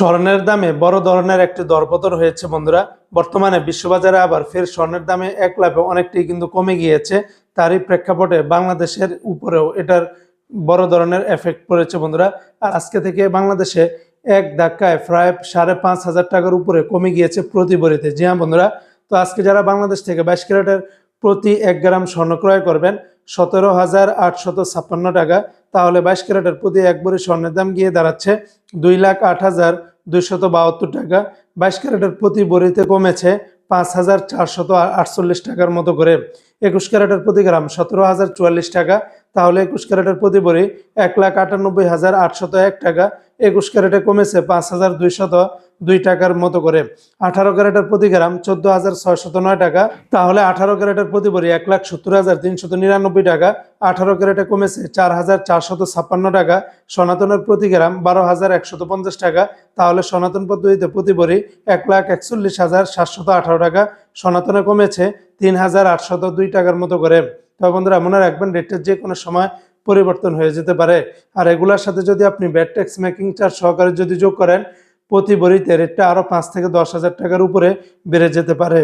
স্বর্ণের দামে বড় ধরনের একটি দরপতন হয়েছে, বন্ধুরা। বর্তমানে বিশ্ববাজারে আবার ফের স্বর্ণের দামে এক লাভে অনেকটাই কিন্তু কমে গিয়েছে। তারই প্রেক্ষাপটে বাংলাদেশের উপরেও এটার বড় ধরনের এফেক্ট পড়েছে, বন্ধুরা। আর আজকে থেকে বাংলাদেশে এক ধাক্কায় প্রায় সাড়ে পাঁচ হাজার টাকার উপরে কমে গিয়েছে প্রতি বড়িতে জি হ্যাঁ বন্ধুরা। তো আজকে যারা বাংলাদেশ থেকে বাইশ ক্যারেটের প্রতি এক গ্রাম স্বর্ণ ক্রয় করবেন, সতেরো হাজার আটশত ছাপ্পান্ন টাকা, তাহলে বাইশ ক্যারেটের প্রতি এক ভরি স্বর্ণের দাম গিয়ে দাঁড়াচ্ছে দুই লাখ আট হাজার দুইশত বাহাত্তর টাকা। বাইশ ক্যারেটের প্রতি বড়িতে কমেছে পাঁচ হাজার চারশত আটচল্লিশ টাকার মতো করে। একুশ ক্যারেটের প্রতি গ্রাম সতেরো হাজার চুয়াল্লিশ টাকা। তাহলে একুশ ক্যারেটের প্রতি বড়ি এক লাখ আটানব্বই হাজার আটশত এক টাকা। একুশ ক্যারেটে কমেছে পাঁচ হাজার দুইশত দুই টাকার মতো করে। আঠারো ক্যারেটের প্রতি গ্রাম চোদ্দ হাজার ছয়শত নয় টাকা। তাহলে আঠারো ক্যারেটের প্রতি বড়ি এক লাখ সত্তর হাজার তিনশত নিরানব্বই টাকা। আঠারো ক্যারেটে কমেছে চার হাজার চারশত ছাপ্পান্ন টাকা। সনাতনের প্রতি গ্রাম বারো হাজার একশত পঞ্চাশ টাকা। তাহলে সনাতন পদ্ধতিতে প্রতি বড়ি এক লাখ একচল্লিশ হাজার সাতশত আঠারো টাকা। সনাতনে কমেছে তিন হাজার আটশত দুই টাকার মতো করে। তবে বন্ধুরা, মনে রাখবেন রেটের যে কোনো সময় পরিবর্তন হয়ে যেতে পারে। আর এগুলোর সাথে যদি আপনি ব্যাট ট্যাক্স মেকিং চার্জ সহকারে যদি যোগ করেন প্রতি বড়িতে রেটটা আরও পাঁচ থেকে দশ হাজার টাকার উপরে বেড়ে যেতে পারে।